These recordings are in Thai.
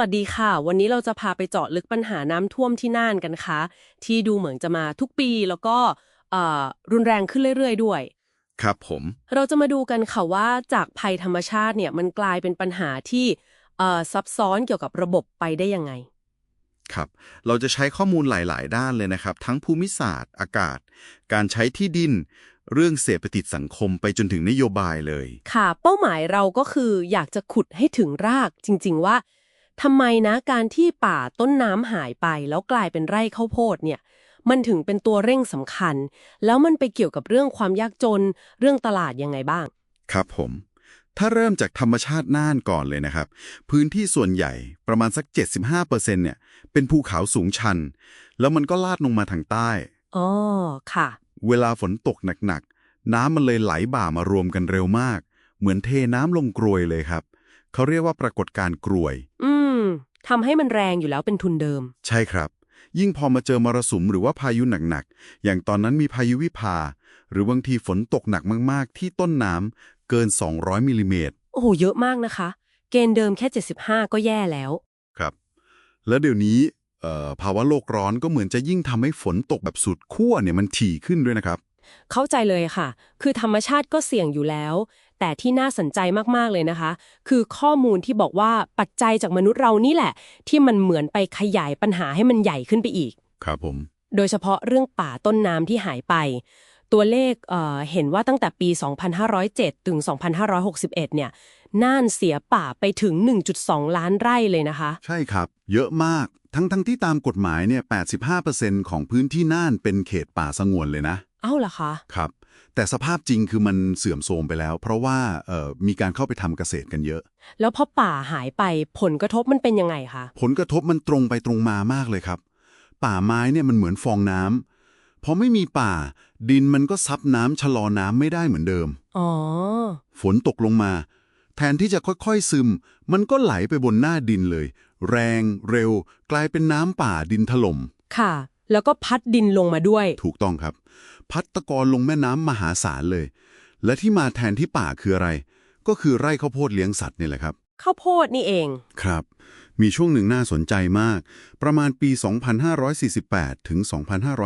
วัสดีค่ะ วันนี้เราจะพาไปเจาะลึกปัญหาน้ำท่วมที่น่านกันค่ะที่ดูเหมือนจะมาทุกปีแล้วก็เอ่อรุนแรงขึ้นเรื่อย ๆ ด้วย ครับผม เราจะมาดูกันค่ะว่าจากภัยธรรมชาติเนี่ยมันกลายเป็นปัญหาที่เอ่อซับซ้อนเกี่ยวกับระบบไปได้ยังไง ครับ เราจะใช้ข้อมูลหลาย ๆ ด้านเลยนะครับ ทั้งภูมิศาสตร์ อากาศ การใช้ที่ดิน เรื่องเศรษฐกิจสังคมไปจนถึงนโยบายเลย ค่ะ เป้าหมายเราก็คืออยากจะขุดให้ถึงรากจริง ๆ ว่า ทำไมนะการที่ป่าต้นน้ำหายไป แล้วกลายเป็นไร่ข้าวโพดเนี่ย มันถึงเป็นตัวเร่งสำคัญ แล้วมันไปเกี่ยวกับเรื่องความยากจน เรื่องตลาดยังไงบ้าง ครับผม ถ้าเริ่มจากธรรมชาติน่านก่อนเลยนะครับ พื้นที่ส่วนใหญ่ประมาณสัก 75%เนี่ย เป็นภูเขาสูงชัน แล้วมันก็ลาดลงมาทางใต้อ๋อค่ะ เวลาฝนตกหนักๆน้ำมันเลยไหลบ่ามารวมกันเร็วมาก เหมือนเทน้ำลงกรวยเลยครับ เขาเรียกว่าปรากฏการณ์กรวย อืมทำให้มันแรงอยู่แล้วเป็นทุนเดิม ใช่ครับ ยิ่งพอมาเจอมรสุมหรือว่าพายุหนักๆ อย่างตอนนั้นมีพายุวิภา หรือบางทีฝนตกหนักมากๆ ที่ต้นน้ำเกิน 200มิลลิเมตรโอ้โหเยอะมากนะคะ เกณฑ์เดิมแค่ 75 ก็แย่แล้ว ครับ แล้วเดี๋ยวนี้เอ่อภาวะโลกร้อนก็เหมือนจะยิ่งทำให้ฝนตกแบบสุดขั้วเนี่ยมันถี่ขึ้นด้วยนะครับ เข้าใจเลยค่ะ คือธรรมชาติก็เสี่ยงอยู่แล้ว แต่ที่น่าสนใจมากๆเลยนะคะ คือข้อมูลที่บอกว่าปัจจัยจากมนุษย์เรานี่แหละ ที่มันเหมือนไปขยายปัญหาให้มันใหญ่ขึ้นไปอีก ครับผม โดยเฉพาะเรื่องป่าต้นน้ำที่หายไป ตัวเลขเอ่อเห็นว่าตั้งแต่ปี 2507 ถึง 2561 เนี่ยน่านเสียป่าไปถึง 1.2 ล้านไร่เลยนะคะ ใช่ครับ เยอะมากทั้งทั้งที่ตามกฎหมายเนี่ย 85%ของพื้นที่น่านเป็นเขตป่าสงวนเลยนะ เอ้าเหรอคะ ครับ แต่สภาพจริงคือมันเสื่อมโทรมไปแล้ว เพราะว่าเอ่อมีการเข้าไปทำเกษตรกันเยอะ แล้วพอป่าหายไปผลกระทบมันเป็นยังไงคะ ผลกระทบมันตรงไปตรงมามากเลยครับ ป่าไม้เนี่ยมันเหมือนฟองน้ำพอไม่มีป่า ดินมันก็ซับน้ำชะลอน้ำไม่ได้เหมือนเดิม อ๋อ ฝนตกลงมา แทนที่จะค่อยๆซึม มันก็ไหลไปบนหน้าดินเลย แรง เร็ว กลายเป็นน้ำป่าดินถล่มค่ะ แล้วก็พัดดินลงมาด้วย ถูกต้องครับ พัดตะกอนลงแม่น้ำมหาศาลเลย และที่มาแทนที่ป่าคืออะไร ก็คือไร่ข้าวโพดเลี้ยงสัตว์นี่แหละครับ ข้าวโพดนี่เอง ครับ มีช่วงหนึ่งน่าสนใจมาก ประมาณปี 2548 ถึง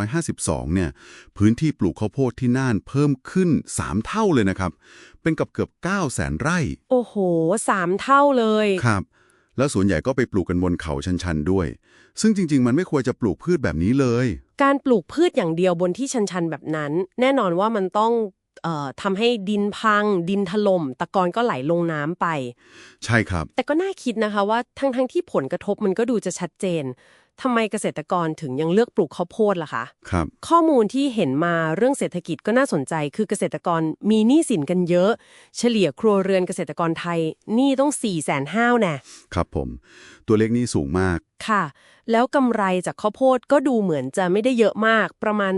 2552 เนี่ย พื้นที่ปลูกข้าวโพดที่น่านเพิ่มขึ้น 3 เท่าเลยนะครับ เป็นกับเกือบ9แสนไร่ โอ้โหสามเท่าเลย ครับ แล้วส่วนใหญ่ก็ไปปลูกกันบนเขาชันๆด้วย ซึ่งจริง ๆ มันไม่ควรจะปลูกพืชแบบนี้เลย การปลูกพืชอย่างเดียวบนที่ชันๆแบบนั้น แน่นอนว่ามันต้องเอ่อทำให้ดินพัง ดินถล่มตะกอนก็ไหลลงน้ำไป ใช่ครับ แต่ก็น่าคิดนะคะว่าทั้งๆที่ผลกระทบมันก็ดูจะชัดเจน ทำไมเกษตรกรถึงยังเลือกปลูกข้าวโพดล่ะคะ ครับ ข้อมูลที่เห็นมาเรื่องเศรษฐกิจก็น่าสนใจ คือเกษตรกรมีหนี้สินกันเยอะ เฉลี่ยครัวเรือนเกษตรกรไทยหนี้ต้อง4ี่แสนห้าวแน่ ครับผม ตัวเลขนี้สูงมาก ค่ะ แล้วกำไรจากข้าวโพดก็ดูเหมือนจะไม่ได้เยอะมาก ประมาณ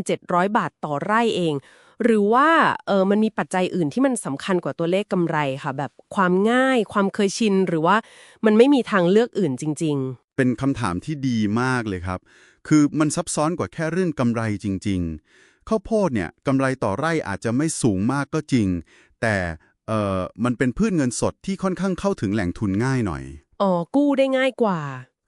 3,700 บาทต่อไร่เอง หรือว่าเออมันมีปัจจัยอื่นที่มันสำคัญกว่าตัวเลขกำไรค่ะ แบบความง่าย ความเคยชิน หรือว่ามันไม่มีทางเลือกอื่นจริง เป็นคำถามที่ดีมากเลยครับ คือมันซับซ้อนกว่าแค่เรื่องกำไรจริง ๆ ข้าวโพดเนี่ยกำไรต่อไร่อาจจะไม่สูงมากก็จริง แต่เอ่อมันเป็นพืชเงินสดที่ค่อนข้างเข้าถึงแหล่งทุนง่ายหน่อยๆอ๋อ กู้ได้ง่ายกว่า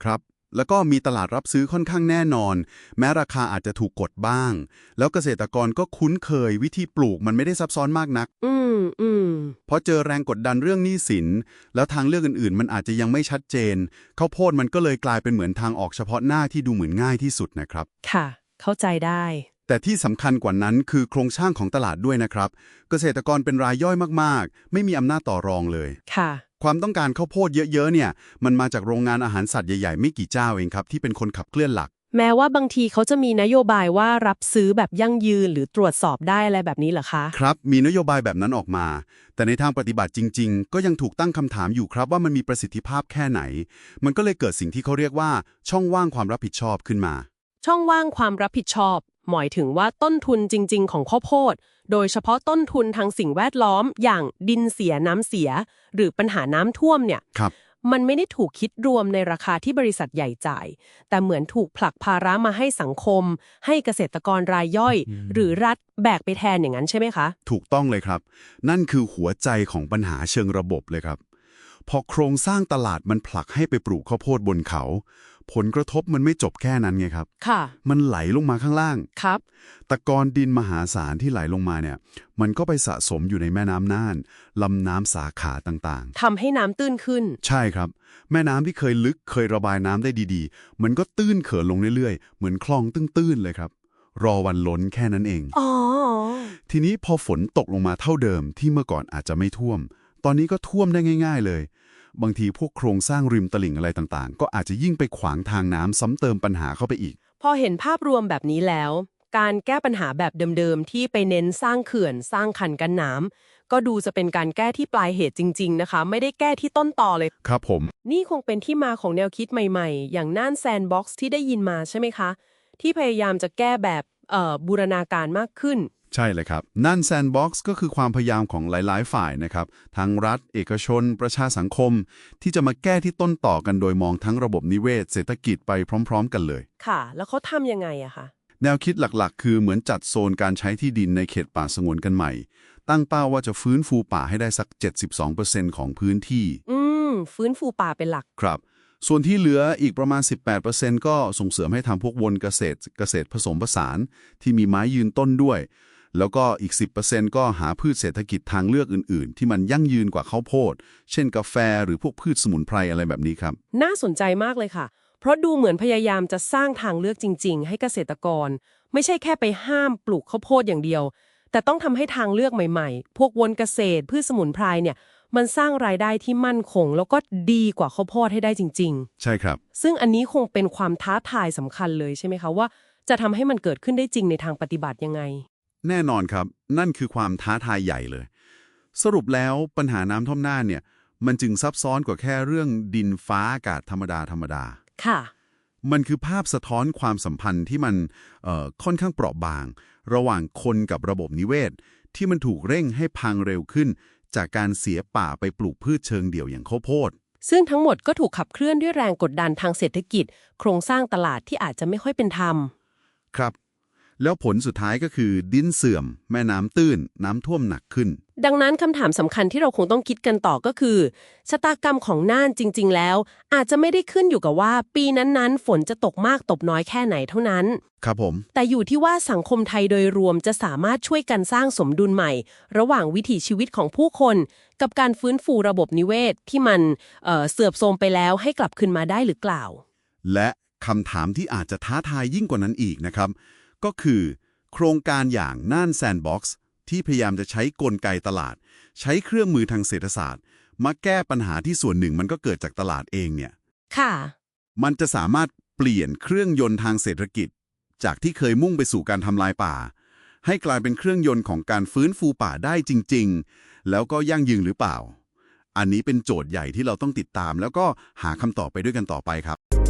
ครับ แล้วก็มีตลาดรับซื้อค่อนข้างแน่นอน แม้ราคาอาจจะถูกกดบ้าง แล้วเกษตรกรก็คุ้นเคยวิธีปลูกมันไม่ได้ซับซ้อนมากนัก อืมอืมพอเจอแรงกดดันเรื่องหนี้สิน แล้วทางเลือกอื่นๆ มันอาจจะยังไม่ชัดเจนข้าวโพดมันก็เลยกลายเป็นเหมือนทางออกเฉพาะหน้าที่ดูเหมือนง่ายที่สุดนะครับ ค่ะ เข้าใจได้ แต่ที่สำคัญกว่านั้นคือโครงสร้างของตลาดด้วยนะครับ เกษตรกรเป็นรายย่อยมากๆ ไม่มีอำนาจต่อรองเลยค่ะ ความต้องการข้าวโพดเยอะๆเนี่ย มันมาจากโรงงานอาหารสัตว์ใหญ่ๆ ไม่กี่เจ้าเองครับ ที่เป็นคนขับเคลื่อนหลัก แม้ว่าบางทีเขาจะมีนโยบายว่ารับซื้อแบบยั่งยืนหรือตรวจสอบได้อะไรแบบนี้เหรอคะ ครับ มีนโยบายแบบนั้นออกมา แต่ในทางปฏิบัติจริง ๆ ก็ยังถูกตั้งคำถามอยู่ครับว่ามันมีประสิทธิภาพแค่ไหน มันก็เลยเกิดสิ่งที่เขาเรียกว่า ช่องว่างความรับผิดชอบขึ้นมา ช่องว่างความรับผิดชอบ หมายถึงว่าต้นทุนจริง ๆ ของข้าวโพด โดยเฉพาะต้นทุนทางสิ่งแวดล้อมอย่างดินเสียน้ำเสีย หรือปัญหาน้ำท่วมเนี่ยครับมันไม่ได้ถูกคิดรวมในราคาที่บริษัทใหญ่จ่าย แต่เหมือนถูกผลักภาระมาให้สังคม ให้เกษตรกรรายย่อย หรือรัฐแบกไปแทนอย่างนั้นใช่ไหมคะ ถูกต้องเลยครับ นั่นคือหัวใจของปัญหาเชิงระบบเลยครับ พอโครงสร้างตลาดมันผลักให้ไปปลูกข้าวโพดบนเขา ผลกระทบมันไม่จบแค่นั้นไงครับ ค่ะ มันไหลลงมาข้างล่าง ครับ ตะกอนดินมหาศาลที่ไหลลงมาเนี่ย มันก็ไปสะสมอยู่ในแม่น้ำน่าน ลำน้ำสาขาต่างทำให้น้ำตื้นขึ้น ๆ ใช่ครับ แม่น้ำที่เคยลึกเคยระบายน้ำได้ดีๆ มันก็ตื้นเขินลงเรื่อยๆ เหมือนคลองตื้นๆเลยครับ รอวันล้นแค่นั้นเอง อ๋อ ทีนี้พอฝนตกลงมาเท่าเดิมที่เมื่อก่อนอาจจะไม่ท่วม ตอนนี้ก็ท่วมได้ง่าย ๆ เลย บางทีพวกโครงสร้างริมตลิ่งอะไรต่างๆ ก็อาจจะยิ่งไปขวางทางน้ำซ้ำเติมปัญหาเข้าไปอีก พอเห็นภาพรวมแบบนี้แล้ว การแก้ปัญหาแบบเดิมๆ ที่ไปเน้นสร้างเขื่อน สร้างคันกันน้ำก็ดูจะเป็นการแก้ที่ปลายเหตุจริง ๆ นะคะ ไม่ได้แก้ที่ต้นต่อเลย ครับผม นี่คงเป็นที่มาของแนวคิดใหม่ๆ อย่างน่านแซนด์บ็อกซ์ที่ได้ยินมาใช่ไหมคะ ที่พยายามจะแก้แบบเอ่อบูรณาการมากขึ้น ใช่เลยครับ นั่นแซนด์บ็อกซ์ก็คือความพยายามของหลาย ๆ ฝ่ายนะครับทั้งรัฐ เอกชน ประชาสังคม ที่จะมาแก้ที่ต้นต่อกันโดยมองทั้งระบบนิเวศ เศรษฐกิจไปพร้อม ๆ กันเลย ค่ะ แล้วเขาทำยังไงอะคะแนวคิดหลักๆ คือเหมือนจัดโซนการใช้ที่ดินในเขตป่าสงวนกันใหม่ ตั้งเป้าว่าจะฟื้นฟูป่าให้ได้สัก 72%ของพื้นที่ อืม ฟื้นฟูป่าเป็นหลัก ครับ ส่วนที่เหลืออีกประมาณ 18%ก็ส่งเสริมให้ทำพวกวนเกษตร เกษตรผสมผสาน ที่มีไม้ยืนต้นด้วย แล้วก็อีก 10%ก็หาพืชเศรษฐกิจทางเลือกอื่น ๆ ที่มันยั่งยืนกว่าข้าวโพด เช่นกาแฟหรือพวกพืชสมุนไพรอะไรแบบนี้ครับ น่าสนใจมากเลยค่ะ เพราะดูเหมือนพยายามจะสร้างทางเลือกจริง ๆ ให้เกษตรกร ไม่ใช่แค่ไปห้ามปลูกข้าวโพดอย่างเดียว แต่ต้องทำให้ทางเลือกใหม่ ๆ พวกวนเกษตร พืชสมุนไพรเนี่ยมันสร้างรายได้ที่มั่นคง แล้วก็ดีกว่าข้าวโพดให้ได้จริงใช่ครับๆซึ่งอันนี้คงเป็นความท้าทายสำคัญเลยใช่ไหมคะว่า จะทำให้มันเกิดขึ้นได้จริงในทางปฏิบัติยังไง แน่นอนครับ นั่นคือความท้าทายใหญ่เลย สรุปแล้วปัญหาน้ำท่วมน่านเนี่ย มันจึงซับซ้อนกว่าแค่เรื่องดินฟ้าอากาศธรรมดาธรรมดา ค่ะ มันคือภาพสะท้อนความสัมพันธ์ที่มันเอ่อค่อนข้างเปราะบาง ระหว่างคนกับระบบนิเวศ ที่มันถูกเร่งให้พังเร็วขึ้น จากการเสียป่าไปปลูกพืชเชิงเดี่ยวอย่างข้าวโพดซึ่งทั้งหมดก็ถูกขับเคลื่อนด้วยแรงกดดันทางเศรษฐกิจ โครงสร้างตลาดที่อาจจะไม่ค่อยเป็นธรรม ครับ แล้วผลสุดท้ายก็คือดินเสื่อม แม่น้ำตื้น น้ำท่วมหนักขึ้น ดังนั้นคำถามสำคัญที่เราคงต้องคิดกันต่อก็คือชะตากรรมของน่านจริง ๆ แล้ว อาจจะไม่ได้ขึ้นอยู่กับว่า ปีนั้นๆ ฝนจะตกมากตกน้อยแค่ไหนเท่านั้น ครับผม แต่อยู่ที่ว่าสังคมไทยโดยรวมจะสามารถช่วยกันสร้างสมดุลใหม่ ระหว่างวิถีชีวิตของผู้คน กับการฟื้นฟูระบบนิเวศที่มันเอ่อเสื่อมโทรมไปแล้วให้กลับคืนมาได้หรือเปล่า และคำถามที่อาจจะท้าทายยิ่งกว่านั้นอีกนะครับ ก็คือ โครงการอย่างน่านแซนด์บ็อกซ์ที่พยายามจะใช้กลไกตลาด ใช้เครื่องมือทางเศรษฐศาสตร์ มาแก้ปัญหาที่ส่วนหนึ่งมันก็เกิดจากตลาดเองเนี่ย ค่ะ มันจะสามารถเปลี่ยนเครื่องยนต์ทางเศรษฐกิจ จากที่เคยมุ่งไปสู่การทำลายป่า ให้กลายเป็นเครื่องยนต์ของการฟื้นฟูป่าได้จริง ๆ แล้วก็ยั่งยืนหรือเปล่า อันนี้เป็นโจทย์ใหญ่ที่เราต้องติดตาม แล้วก็หาคำตอบไปด้วยกันต่อไปครับ